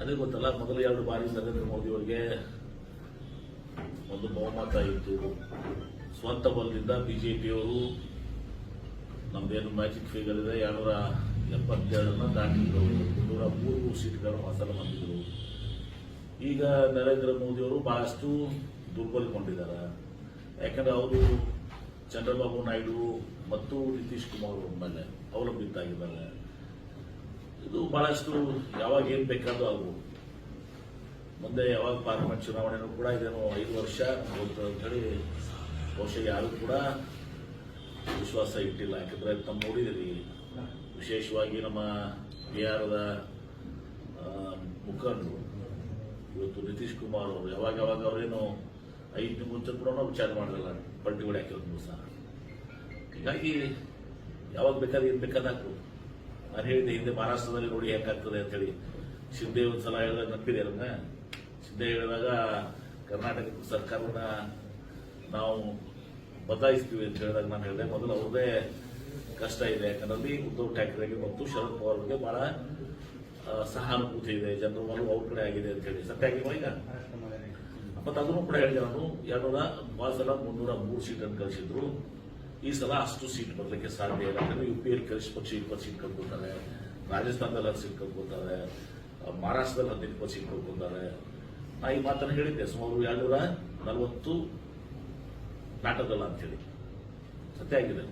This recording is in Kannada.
ಅದೇ ಗೊತ್ತಲ್ಲ, ಮೊದಲು ಎರಡು ಬಾರಿ ನರೇಂದ್ರ ಮೋದಿ ಅವರಿಗೆ ಒಂದು ಬಹುಮತ ಇತ್ತು. ಸ್ವಂತ ಬಲದಿಂದ ಬಿಜೆಪಿಯವರು ನಮ್ದೇನು ಮ್ಯಾಜಿಕ್ ಫಿಗರ್ ಇದೆ ಎರಡೂರ ಎಪ್ಪತ್ತೆರಡನ್ನ ದಾಟಿದ್ರು. ನೂರ ಮೂರು ಸೀಟ್ಗಳನ್ನು ಹಾಸನ ಬಂದಿದ್ರು. ಈಗ ನರೇಂದ್ರ ಮೋದಿಯವರು ಬಹಳಷ್ಟು ದುರ್ಬಲಗೊಂಡಿದ್ದಾರೆ. ಯಾಕಂದ್ರೆ ಅವರು ಚಂದ್ರಬಾಬು ನಾಯ್ಡು ಮತ್ತು ನಿತೀಶ್ ಕುಮಾರ್ ಅವರ ಮೇಲೆ ಅವಲಂಬಿತಾಗಿದ್ದಾರೆ ಇದು ಬಹಳಷ್ಟು ಯಾವಾಗ ಏನ್ ಬೇಕಾದ್ರೂ ಆಗ್ಬೋದು. ಮುಂದೆ ಯಾವಾಗ ಪಾರ್ಲಿಮೆಂಟ್ ಚುನಾವಣೆನೂ ಕೂಡ ಇದೇನು ಐದು ವರ್ಷ ಹೋಗ್ತದೆ ಅಂತೇಳಿ ಬಹುಶಃ ಯಾರು ಕೂಡ ವಿಶ್ವಾಸ ಇಟ್ಟಿಲ್ಲ. ಯಾಕಂದ್ರೆ ತಮ್ಮ ನೋಡಿದಿರಿ ವಿಶೇಷವಾಗಿ ನಮ್ಮ ಬಿಹಾರದ ಮುಖಂಡರು, ಇವತ್ತು ನಿತೀಶ್ ಕುಮಾರ್ ಅವರು, ಯಾವಾಗ ಯಾವಾಗ ಅವರೇನು ಐದು ಮುಂಚೆ ಕೂಡ ನಾವು ಮಾಡಲಿಲ್ಲ ಮಾಡಿರಲ್ಲ ಪಟ್ಟಿಗಳು ಹಾಕಿರೋದು ದಿವಸ ಹೀಗಾಗಿ ಯಾವಾಗ ಬೇಕಾದ್ರೆ ಏನು ಬೇಕಾದ್ರೆ ನಾನು ಹೇಳಿದ್ದೆ ಹಿಂದೆ ಮಹಾರಾಷ್ಟ್ರದಲ್ಲಿ ನೋಡಿ ಹೇಗಾಗ್ತದೆ ಅಂತ ಹೇಳಿ ಶಿಂದೆ ಒಂದ್ಸಲ ಹೇಳಿದಾಗ ನಂಬಿದೆ ಅದನ್ನ ಶಿಂದೆ ಹೇಳಿದಾಗ ಕರ್ನಾಟಕ ಸರ್ಕಾರವನ್ನ ನಾವು ಬದಲಾಯಿಸ್ತೀವಿ ಅಂತ ಹೇಳಿದಾಗ ನಾನು ಹೇಳಿದೆ. ಮೊದಲು ಅವ್ರದೇ ಕಷ್ಟ ಇದೆ. ಯಾಕಂದ್ರೆ ಉದ್ಧವ್ ಠಾಕ್ರೆಗೆ ಮತ್ತು ಶರದ್ ಪವಾರ್ ಬಗ್ಗೆ ಬಹಳ ಸಹಾನುಭೂತಿ ಇದೆ. ಜನರ ಮನು ಅವ್ರ ಕಡೆ ಆಗಿದೆ ಅಂತ ಹೇಳಿ. ಸತ್ಯ ಆಗಿಲ್ವಾ ಈಗ? ಮತ್ತೆ ಅದನ್ನು ಕೂಡ ಹೇಳಿದೆ ನಾನು. ಎರಡು ಮೂವತ್ತು ಸಲ ಮುನ್ನೂರ ಮೂರು ಸೀಟನ್ನು ಕಳಿಸಿದ್ರು ಈ ಸಲ ಅಷ್ಟು ಸೀಟ್ ಬರಲಿಕ್ಕೆ ಸಾಧ್ಯ ಇಲ್ಲ ಯಾಕಂದ್ರೆ ಯು ಪಿ ಎಲ್ ಕನಿಷ್ಠ ಪಕ್ಷ ಇಪ್ಪತ್ತು ಸೀಟ್ ಕಳ್ಕೊತಾರೆ ರಾಜಸ್ಥಾನದಲ್ಲಿ ಹತ್ತು ಸೀಟ್ ಕಳ್ಕೊತಾರೆ ಮಹಾರಾಷ್ಟ್ರದಲ್ಲಿ ಹದಿನೈದು ಇಪ್ಪತ್ತು ಸೀಟ್ ಕಳ್ಕೊತಾರೆ ನಾ ಈ ಮಾತನ್ನು ಹೇಳಿದ್ದೆ, ಸುಮಾರು ಎರಡೂರ ನಲವತ್ತು ನಾಟಕಲ್ಲ ಅಂತ ಹೇಳಿ ಸತ್ಯ ಆಗಿದೆ.